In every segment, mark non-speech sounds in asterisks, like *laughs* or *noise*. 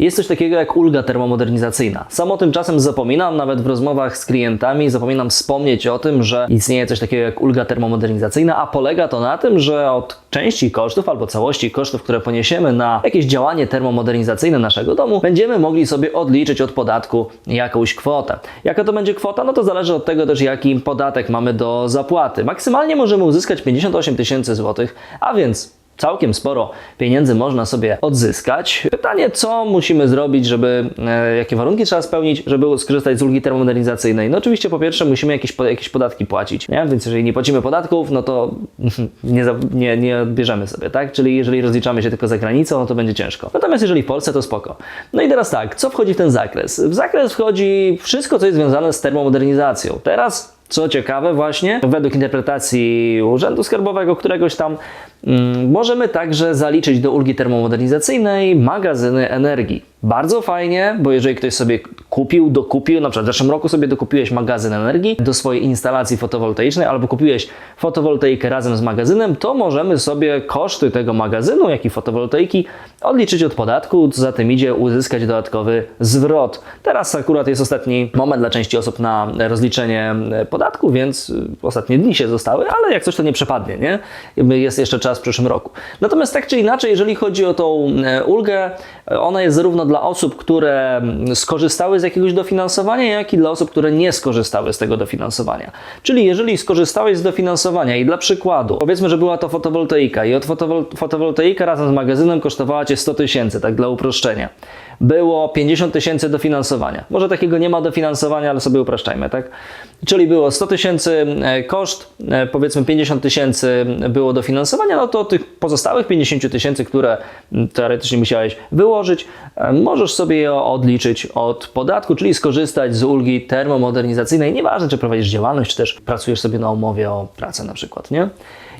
Jest coś takiego jak ulga termomodernizacyjna. Sam o tym czasem zapominam, nawet w rozmowach z klientami zapominam wspomnieć o tym, że istnieje coś takiego jak ulga termomodernizacyjna, a polega to na tym, że od części kosztów albo całości kosztów, które poniesiemy na jakieś działanie termomodernizacyjne naszego domu, będziemy mogli sobie odliczyć od podatku jakąś kwotę. Jaka to będzie kwota? No to zależy od tego też, jaki podatek mamy do zapłaty. Maksymalnie możemy uzyskać 58 tysięcy złotych, a więc całkiem sporo pieniędzy można sobie odzyskać. Pytanie, co musimy zrobić, żeby, e, jakie warunki trzeba spełnić, żeby skorzystać z ulgi termomodernizacyjnej? No oczywiście po pierwsze musimy jakieś, jakieś podatki płacić, nie? więc jeżeli nie płacimy podatków, no to *laughs* nie, nie, nie odbierzemy sobie, tak? Czyli jeżeli rozliczamy się tylko za granicą, no to będzie ciężko. Natomiast jeżeli w Polsce, to spoko. No i teraz tak, co wchodzi w ten zakres? W zakres wchodzi wszystko, co jest związane z termomodernizacją. Teraz co ciekawe, właśnie według interpretacji Urzędu Skarbowego któregoś tam, możemy także zaliczyć do ulgi termomodernizacyjnej magazyny energii. Bardzo fajnie, bo jeżeli ktoś sobie kupił, dokupił, na przykład w zeszłym roku sobie dokupiłeś magazyn energii do swojej instalacji fotowoltaicznej albo kupiłeś fotowoltaikę razem z magazynem, to możemy sobie koszty tego magazynu, jak i fotowoltaiki odliczyć od podatku, co za tym idzie uzyskać dodatkowy zwrot. Teraz akurat jest ostatni moment dla części osób na rozliczenie podatku, więc ostatnie dni się zostały, ale jak coś to nie przepadnie, nie? Jest jeszcze czas w przyszłym roku. Natomiast tak czy inaczej, jeżeli chodzi o tą e, ulgę, ona jest zarówno dla osób, które mm, skorzystały z jakiegoś dofinansowania, jak i dla osób, które nie skorzystały z tego dofinansowania. Czyli jeżeli skorzystałeś z dofinansowania i dla przykładu, powiedzmy, że była to fotowoltaika i od fotowol fotowoltaika razem z magazynem kosztowała Cię 100 tysięcy, tak dla uproszczenia. Było 50 tysięcy dofinansowania. Może takiego nie ma dofinansowania, ale sobie upraszczajmy, tak? Czyli było 100 tysięcy e, koszt, e, powiedzmy 50 tysięcy było dofinansowania, no to tych pozostałych 50 tysięcy, które mm, teoretycznie musiałeś wyłożyć, e, możesz sobie je odliczyć od podatku, czyli skorzystać z ulgi termomodernizacyjnej. Nieważne, czy prowadzisz działalność, czy też pracujesz sobie na umowie o pracę na przykład, nie?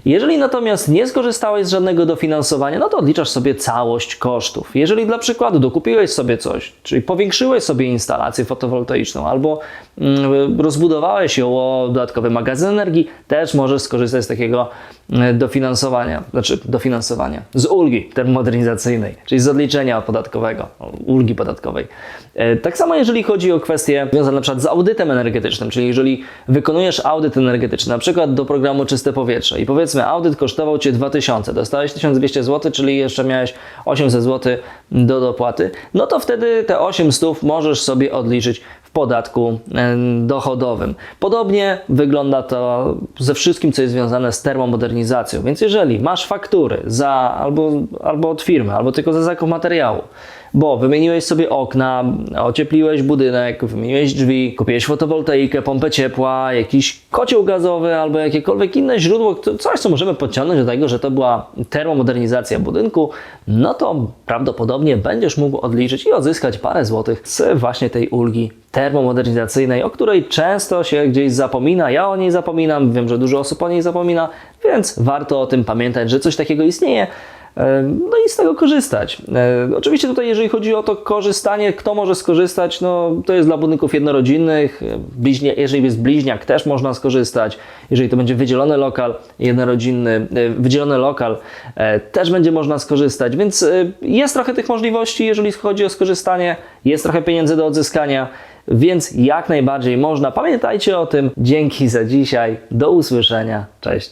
Jeżeli natomiast nie skorzystałeś z żadnego dofinansowania, no to odliczasz sobie całość kosztów. Jeżeli dla przykładu dokupiłeś sobie coś, czyli powiększyłeś sobie instalację fotowoltaiczną albo mm, rozbudowałeś ją o dodatkowy magazyn energii, też możesz skorzystać z takiego mm, dofinansowania, znaczy dofinansowania, z ulgi termomodernizacyjnej, czyli z odliczenia podatkowego, ulgi podatkowej. E, Tak samo jeżeli chodzi o kwestie związane na przykład z audytem energetycznym, czyli jeżeli wykonujesz audyt energetyczny, na przykład do programu Czyste Powietrze i powiedzmy audyt kosztował Cię 2000, dostałeś 1200 zł, czyli jeszcze miałeś 800 zł do dopłaty, no to wtedy te 800 możesz sobie odliczyć w podatku dochodowym. Podobnie wygląda to ze wszystkim, co jest związane z termomodernizacją. Więc jeżeli masz faktury za albo, albo od firmy, albo tylko za zakup materiału, bo wymieniłeś sobie okna, ociepliłeś budynek, wymieniłeś drzwi, kupiłeś fotowoltaikę, pompę ciepła, jakiś kocioł gazowy albo jakiekolwiek inne źródło, coś co możemy podciągnąć do tego, że to była termomodernizacja budynku, no to prawdopodobnie będziesz mógł odliczyć i odzyskać parę złotych z właśnie tej ulgi termomodernizacyjnej, o której często się gdzieś zapomina. Ja o niej zapominam, wiem, że dużo osób o niej zapomina, więc warto o tym pamiętać, że coś takiego istnieje. E, No i z tego korzystać. E, Oczywiście tutaj, jeżeli chodzi o to korzystanie, kto może skorzystać, no to jest dla budynków jednorodzinnych. E, Bliźnie, jeżeli jest bliźniak, też można skorzystać. Jeżeli to będzie wydzielony lokal jednorodzinny, wydzielony lokal, też będzie można skorzystać. Więc jest trochę tych możliwości, jeżeli chodzi o skorzystanie, jest trochę pieniędzy do odzyskania. Więc jak najbardziej można. Pamiętajcie o tym. Dzięki za dzisiaj. Do usłyszenia. Cześć.